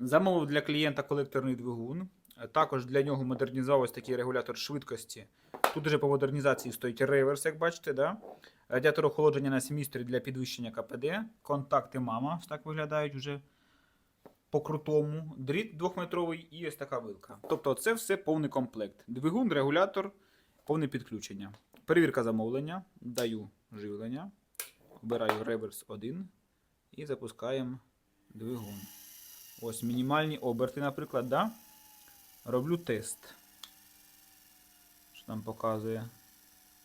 Замовив для клієнта колекторний двигун. Також для нього модернізував ось такий регулятор швидкості. Тут вже по модернізації стоїть реверс, як бачите. Да? Радіатор охолодження на семістрі для підвищення КПД. Контакти мама так виглядають вже по-крутому. Дріт двохметровий і ось така вилка. Тобто це все повний комплект. Двигун, регулятор, повне підключення. Перевірка замовлення. Даю живлення. Вбираю реверс 1 і запускаємо двигун. Ось мінімальні оберти, наприклад, да? роблю тест. Що там показує?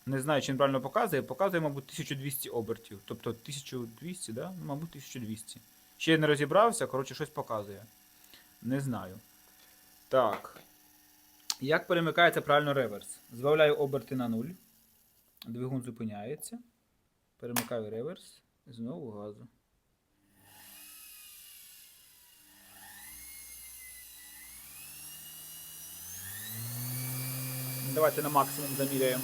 Не знаю, чи він правильно показує. Показує, мабуть, 1200 обертів. Тобто 1200, да? Ну, мабуть, 1200. Ще не розібрався, коротше, щось показує. Не знаю. Так. Як перемикається правильно реверс? Збавляю оберти на 0. Двигун зупиняється. Перемикаю реверс. Знову газу. Давайте на максимум заміряємо.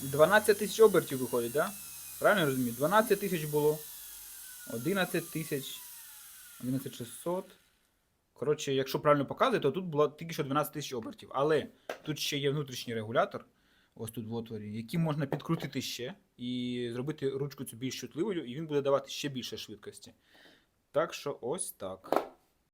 Дванадцять тисяч обертів виходить, так? Да? Правильно розумію? 12 тисяч було. 11 тисяч. 11600. Коротше, якщо правильно показує, то тут було тільки що 12 тисяч обертів. Але тут ще є внутрішній регулятор. Ось тут в отворі, який можна підкрутити ще і зробити ручку цю більш чутливою, і він буде давати ще більше швидкості. Так що ось так.